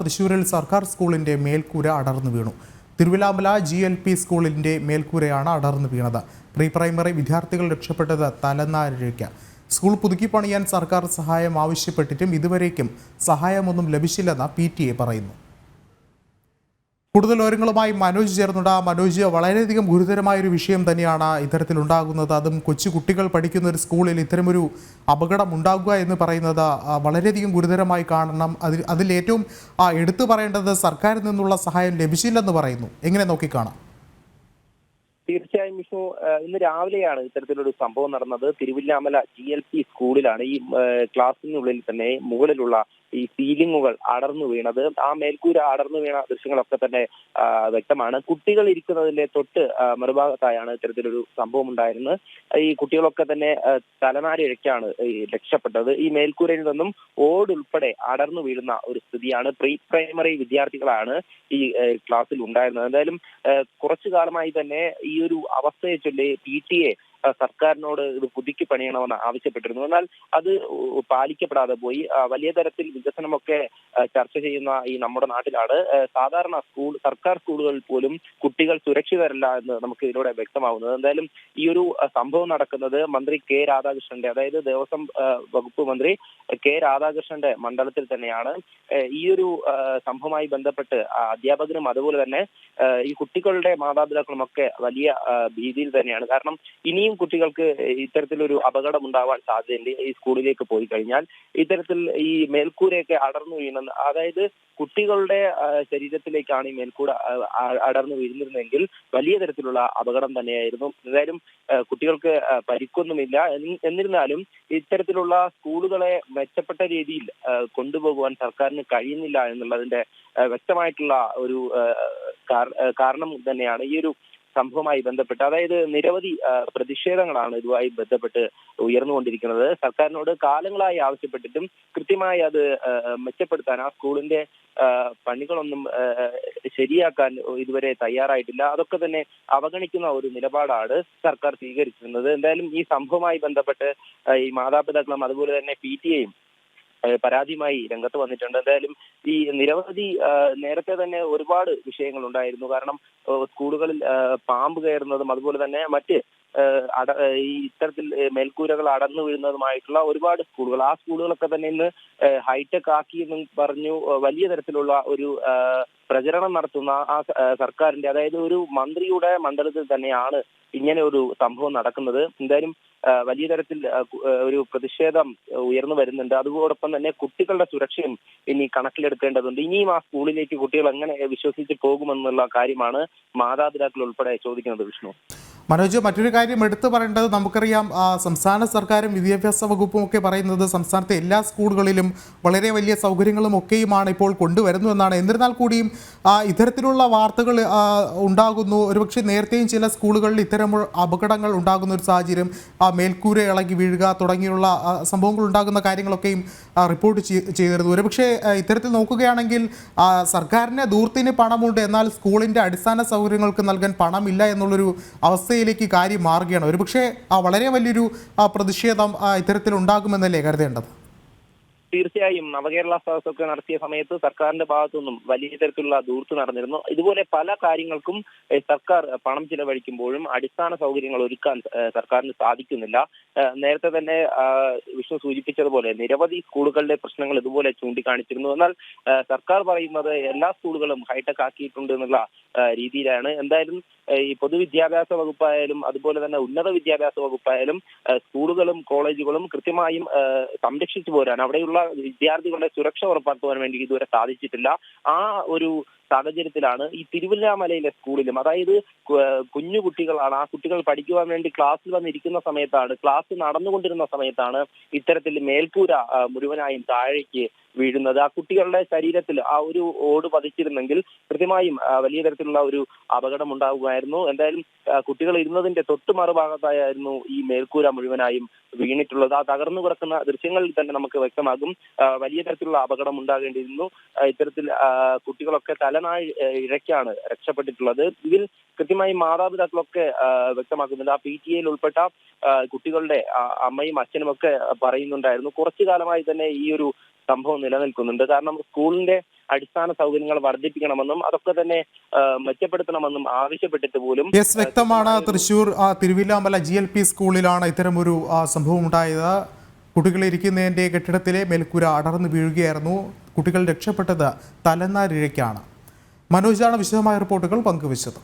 തൃശൂരിൽ സർക്കാർ സ്കൂളിന്റെ മേൽക്കൂര അടർന്നു വീണു. തിരുവിലാമല ജി എൽ പി സ്കൂളിന്റെ മേൽക്കൂരയാണ് അടർന്നു വീണത്. പ്രീ പ്രൈമറി വിദ്യാർത്ഥികൾ രക്ഷപ്പെട്ടത് തലനാരിഴയ്ക്ക്. സ്കൂൾ പുതുക്കി പണിയാൻ സർക്കാർ സഹായം ആവശ്യപ്പെട്ടിട്ടും ഇതുവരേക്കും സഹായമൊന്നും ലഭിച്ചില്ലെന്ന് പി ടി എ പറയുന്നു. കൂടുതൽ വിവരങ്ങളുമായി മനോജ് ചേർന്നുണ്ട്. മനോജ് വളരെയധികം ഗുരുതരമായ ഒരു വിഷയം തന്നെയാണ് ഇത്തരത്തിൽ ഉണ്ടാകുന്നത് അതും കൊച്ചു കുട്ടികൾ പഠിക്കുന്ന ഒരു സ്കൂളിൽ ഇത്തരമൊരു അപകടം ഉണ്ടാകുക എന്ന് പറയുന്നത് വളരെയധികം ഗുരുതരമായി കാണണം. അതിൽ ആ, എടുത്തു പറയേണ്ടത് സർക്കാരിൽ നിന്നുള്ള സഹായം ലഭിച്ചില്ലെന്ന് പറയുന്നു. എങ്ങനെ നോക്കിക്കാണാം? തീർച്ചയായും വിഷ്ണു ഇന്ന് രാവിലെയാണ് ഇത്തരത്തിലൊരു സംഭവം നടന്നത്. തിരുവില്ലാമല ജി എൽ പി സ്കൂളിലാണ് ഈ ക്ലാസ്സിനുള്ളിൽ തന്നെ മുകളിലുള്ള ഈ സീലിങ്ങുകൾ അടർന്നു വീണത്. ആ മേൽക്കൂര അടർന്നു വീണ ദൃശ്യങ്ങളൊക്കെ തന്നെ വ്യക്തമാണ്. കുട്ടികൾ ഇരിക്കുന്നതിന്റെ തൊട്ട് മറുഭാഗത്തായാണ് ഇത്തരത്തിലൊരു സംഭവം ഉണ്ടായിരുന്നത്. ഈ കുട്ടികളൊക്കെ തന്നെ തലനാരിഴക്കാണ് രക്ഷപ്പെട്ടത്. ഈ മേൽക്കൂരയിൽ നിന്നും ഓടുൾപ്പെടെ അടർന്നു വീഴുന്ന ഒരു സ്ഥിതിയാണ് പ്രീ പ്രൈമറി വിദ്യാർത്ഥികളാണ് ഈ ക്ലാസ്സിൽ ഉണ്ടായിരുന്നത്. എന്തായാലും കുറച്ചു കാലമായി തന്നെ ഈ ഒരു അവസ്ഥയെ ചൊല്ലി പി ടി എ സർക്കാരിനോട് ഇത് പുതുക്കി പണിയണമെന്ന് ആവശ്യപ്പെട്ടിരുന്നു. എന്നാൽ അത് പാലിക്കപ്പെടാതെ പോയി. വലിയ തരത്തിൽ വികസനമൊക്കെ ചർച്ച ചെയ്യുന്ന ഈ നമ്മുടെ നാട്ടിലാണ്. സാധാരണ സ്കൂൾ സർക്കാർ സ്കൂളുകളിൽ പോലും കുട്ടികൾ സുരക്ഷിതരല്ല എന്ന് നമുക്ക് ഇതിലൂടെ വ്യക്തമാവുന്നത്. എന്തായാലും ഈ ഒരു സംഭവം നടക്കുന്നത് മന്ത്രി കെ രാധാകൃഷ്ണന്റെ അതായത് ദേവസ്വം വകുപ്പ് മന്ത്രി കെ രാധാകൃഷ്ണന്റെ മണ്ഡലത്തിൽ തന്നെയാണ്. ഈ ഒരു സംഭവമായി ബന്ധപ്പെട്ട് അധ്യാപകരും അതുപോലെ തന്നെ ഈ കുട്ടികളുടെ മാതാപിതാക്കളും ഒക്കെ വലിയ ഭീതിയിൽ തന്നെയാണ്. കാരണം ഇനിയും കുട്ടികൾക്ക് ഇത്തരത്തിലൊരു അപകടം ഉണ്ടാവാൻ സാധ്യതയുണ്ട്. ഈ സ്കൂളിലേക്ക് പോയി കഴിഞ്ഞാൽ ഇത്തരത്തിൽ ഈ മേൽക്കൂരയൊക്കെ അടർന്നു വീണെന്ന് അതായത് കുട്ടികളുടെ ശരീരത്തിലേക്കാണ് ഈ മേൽക്കൂട അടർന്നു വീഴുന്നതെങ്കിൽ വലിയ തരത്തിലുള്ള അപകടം തന്നെയായിരുന്നു. എന്തായാലും കുട്ടികൾക്ക് പരിക്കൊന്നുമില്ല. എന്നിരുന്നാലും ഇത്തരത്തിലുള്ള സ്കൂളുകളെ മെച്ചപ്പെട്ട രീതിയിൽ കൊണ്ടുപോകുവാൻ സർക്കാരിന് കഴിയുന്നില്ല എന്നുള്ളതിന്റെ വ്യക്തമായിട്ടുള്ള ഒരു കാരണം തന്നെയാണ് ഈ ഒരു സംഭവവുമായി ബന്ധപ്പെട്ട് അതായത് നിരവധി പ്രതിഷേധങ്ങളാണ് ഇതുമായി ബന്ധപ്പെട്ട് ഉയർന്നുകൊണ്ടിരിക്കുന്നത്. സർക്കാരിനോട് കാലങ്ങളായി ആവശ്യപ്പെട്ടിട്ടും കൃത്യമായി അത് മെച്ചപ്പെടുത്താൻ ആ സ്കൂളിന്റെ പണികളൊന്നും ശരിയാക്കാൻ ഇതുവരെ തയ്യാറായിട്ടില്ല. അതൊക്കെ തന്നെ അവഗണിക്കുന്ന ഒരു നിലപാടാണ് സർക്കാർ സ്വീകരിച്ചിരുന്നത്. എന്തായാലും ഈ സംഭവവുമായി ബന്ധപ്പെട്ട് ഈ മാതാപിതാക്കളും അതുപോലെ തന്നെ പി ടി എയും പരാതിയുമായി രംഗത്ത് വന്നിട്ടുണ്ട്. എന്തായാലും ഈ നിരവധി നേരത്തെ തന്നെ ഒരുപാട് വിഷയങ്ങൾ ഉണ്ടായിരുന്നു. കാരണം സ്കൂളുകളിൽ പാമ്പ് കയറുന്നതും അതുപോലെ തന്നെ മറ്റ് അട ഈ ഇത്തരത്തിൽ മേൽക്കൂരകൾ അടന്നു വീഴുന്നതുമായിട്ടുള്ള ഒരുപാട് സ്കൂളുകൾ. ആ സ്കൂളുകളൊക്കെ തന്നെ ഇന്ന് ഹൈടെക് ആക്കി എന്ന് പറഞ്ഞു വലിയ തരത്തിലുള്ള ഒരു പ്രചരണം നടത്തുന്ന ആ സർക്കാരിന്റെ അതായത് ഒരു മന്ത്രിയുടെ മണ്ഡലത്തിൽ തന്നെയാണ് ഇങ്ങനെ ഒരു സംഭവം നടക്കുന്നത്. എന്തായാലും വലിയ തരത്തിൽ ഒരു പ്രതിഷേധം ഉയർന്നു വരുന്നുണ്ട്. അതോടൊപ്പം തന്നെ കുട്ടികളുടെ സുരക്ഷയും ഇനി കണക്കിലെടുക്കേണ്ടതുണ്ട്. ഇനിയും ആ സ്കൂളിലേക്ക് കുട്ടികൾ എങ്ങനെ വിശ്വസിച്ച് പോകുമെന്നുള്ള കാര്യമാണ് മാതാപിതാക്കൾ ഉൾപ്പെടെ ചോദിക്കുന്നത് വിഷ്ണു. മനോജ് മറ്റൊരു കാര്യം എടുത്തു പറയേണ്ടത് നമുക്കറിയാം. സംസ്ഥാന സർക്കാരും വിദ്യാഭ്യാസ വകുപ്പും ഒക്കെ പറയുന്നത് സംസ്ഥാനത്തെ എല്ലാ സ്കൂളുകളിലും വളരെ വലിയ സൗകര്യങ്ങളും ഒക്കെയുമാണ് ഇപ്പോൾ കൊണ്ടുവരുന്നു എന്നാണ്. എന്നിരുന്നാൽ കൂടിയും ഇത്തരത്തിലുള്ള വാർത്തകൾ ഉണ്ടാകുന്നു. ഒരുപക്ഷെ നേരത്തെയും ചില സ്കൂളുകളിൽ ഇത്തരം അപകടങ്ങൾ ഉണ്ടാകുന്ന ഒരു സാഹചര്യം മേൽക്കൂര ഇളകി വീഴുക തുടങ്ങിയുള്ള സംഭവങ്ങൾ ഉണ്ടാകുന്ന കാര്യങ്ങളൊക്കെയും റിപ്പോർട്ട് ചെയ്- ചെയ്തിരുന്നു. ഒരുപക്ഷെ ഇത്തരത്തിൽ നോക്കുകയാണെങ്കിൽ സർക്കാരിന് ദൂർത്തിന് പണമുണ്ട്. എന്നാൽ സ്കൂളിന്റെ അടിസ്ഥാന സൗകര്യങ്ങൾക്ക് നൽകാൻ പണമില്ല എന്നുള്ളൊരു അവസ്ഥയിലേക്ക് കാര്യം മാറുകയാണ്. ഒരുപക്ഷെ ആ, വളരെ വലിയൊരു പ്രതിഷേധം ഇത്തരത്തിൽ ഉണ്ടാകുമെന്നല്ലേ കരുതേണ്ടത്? തീർച്ചയായും നവകേരള സദസ്സൊക്കെ നടത്തിയ സമയത്ത് സർക്കാരിന്റെ ഭാഗത്തുനിന്നും വലിയ തരത്തിലുള്ള ദൂർത്ത് നടന്നിരുന്നു. ഇതുപോലെ പല കാര്യങ്ങൾക്കും സർക്കാർ പണം ചിലവഴിക്കുമ്പോഴും അടിസ്ഥാന സൗകര്യങ്ങൾ ഒരുക്കാൻ സർക്കാരിന് സാധിക്കുന്നില്ല. നേരത്തെ തന്നെ വിഷ്ണു സൂചിപ്പിച്ചതുപോലെ നിരവധി സ്കൂളുകളുടെ പ്രശ്നങ്ങൾ ഇതുപോലെ ചൂണ്ടിക്കാണിച്ചിരുന്നു. എന്നാൽ സർക്കാർ പറയുന്നത് എല്ലാ സ്കൂളുകളും ഹൈടെക് ആക്കിയിട്ടുണ്ട് എന്നുള്ള രീതിയിലാണ്. എന്തായാലും ഈ പൊതുവിദ്യാഭ്യാസ വകുപ്പായാലും അതുപോലെ തന്നെ ഉന്നത വിദ്യാഭ്യാസ വകുപ്പായാലും സ്കൂളുകളും കോളേജുകളും കൃത്യമായും സംരക്ഷിച്ചു പോരാൻ അവിടെയുള്ള വിദ്യാർത്ഥികളുടെ സുരക്ഷ ഉറപ്പാക്കുവാൻ വേണ്ടി ഇതുവരെ സാധിച്ചിട്ടില്ല. ആ ഒരു സാഹചര്യത്തിലാണ് ഈ തിരുവല്ലാമലയിലെ സ്കൂളിലും അതായത് കുഞ്ഞു കുട്ടികളാണ് ആ കുട്ടികൾ പഠിക്കുവാൻ വേണ്ടി ക്ലാസ്സിൽ വന്നിരിക്കുന്ന സമയത്താണ് ക്ലാസ് നടന്നുകൊണ്ടിരുന്ന സമയത്താണ് ഇത്തരത്തിൽ മേൽക്കൂര മുഴുവനായും താഴേക്ക് വീഴുന്നത്. ആ കുട്ടികളുടെ ശരീരത്തിൽ ആ ഒരു ഓട് പതിച്ചിരുന്നെങ്കിൽ കൃത്യമായും വലിയ തരത്തിലുള്ള ഒരു അപകടം ഉണ്ടാകുമായിരുന്നു എന്തായാലും കുട്ടികൾ ഇരുന്നതിന്റെ തൊട്ട് മറുഭാഗത്തായിരുന്നു ഈ മേൽക്കൂര മുഴുവനായും വീണിട്ടുള്ളത്. ആ തകർന്നു കിടക്കുന്ന ദൃശ്യങ്ങളിൽ തന്നെ നമുക്ക് വ്യക്തമാകും വലിയ തരത്തിലുള്ള അപകടം ഉണ്ടാകേണ്ടിയിരുന്നു ഇത്തരത്തിൽ കുട്ടികളൊക്കെ തലനാഴ് ആ, ഇഴയ്ക്കാണ് രക്ഷപ്പെട്ടിട്ടുള്ളത്. ഇതിൽ കൃത്യമായി മാതാപിതാക്കളൊക്കെ വ്യക്തമാക്കുന്നുണ്ട്. ആ പി ടി എയിൽ ഉൾപ്പെട്ട കുട്ടികളുടെ അമ്മയും അച്ഛനും ഒക്കെ പറയുന്നുണ്ടായിരുന്നു. കുറച്ചു കാലമായി തന്നെ ഈ ഒരു സംഭവം നിലനിൽക്കുന്നുണ്ട്. കാരണം സ്കൂളിന്റെ അടിസ്ഥാന സൗകര്യങ്ങൾ വർദ്ധിപ്പിക്കണമെന്നും അതൊക്കെ തന്നെ മെച്ചപ്പെടുത്തണമെന്നും ആവശ്യപ്പെട്ടിട്ട് പോലും യെസ് വ്യക്തമാണ്. Thrissur Thiruvilwamala G L P സ്കൂളിലാണ് ഇത്തരമൊരു സംഭവം ഉണ്ടായത് കുട്ടികൾ ഇരിക്കുന്നതിന്റെ കെട്ടിടത്തിലെ മേൽക്കൂര അടർന്നു വീഴുകയായിരുന്നു. കുട്ടികൾ രക്ഷപ്പെട്ടത് തലനാരിഴയ്ക്കാണ്. മനോജാണ് വിശദമായ റിപ്പോർട്ടുകൾ പങ്കുവച്ചത്.